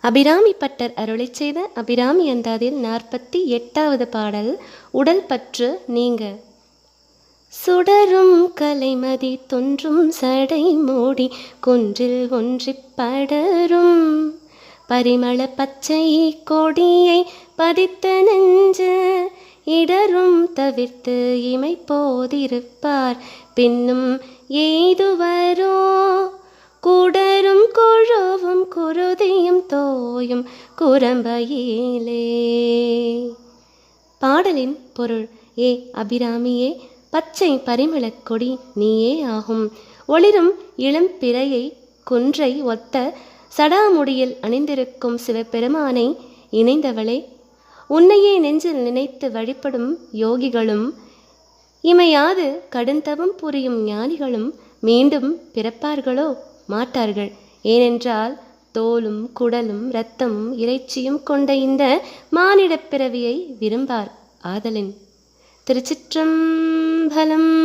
Abirami butter அருளை செய்த அபிராமி அந்தாதில் நாற்பத்தி எட்டாவது பாடல் உடல் பற்று நீங்க சுடரும் கலைமதி தொன்றும் சடை மூடி குன்றில் ஒன்றிப் படரும். பரிமள பச்சை கொடியை பதித்த நெஞ்சு இடரும் தவிர்த்து இமை போதிருப்பார். பின்னும் ஏதுவர் குருதியும் தோயும் குரம்பையிலே. பாடலின் பொருள் ஏ அபிராமியே பச்சை பரிமளக் கொடி நீயே ஆகும். ஒளிரும் இளம் பிறையை குன்றை ஒத்த சடாமுடியில் அணிந்திருக்கும் சிவபெருமானை இணைந்தவளே உன்னையே நெஞ்சில் நினைத்து வழிபடும் யோகிகளும் இமையாது கடுந்தவம் புரியும் ஞானிகளும் மீண்டும் பிறப்பார்களோ? மாட்டார்கள். ஏனென்றால் தோலும் குடலும் இரத்தமும் இறைச்சியும் கொண்ட இந்த மானிடப் பிறவியை விரும்பார் ஆதலின். திருச்சிற்றம்பலம்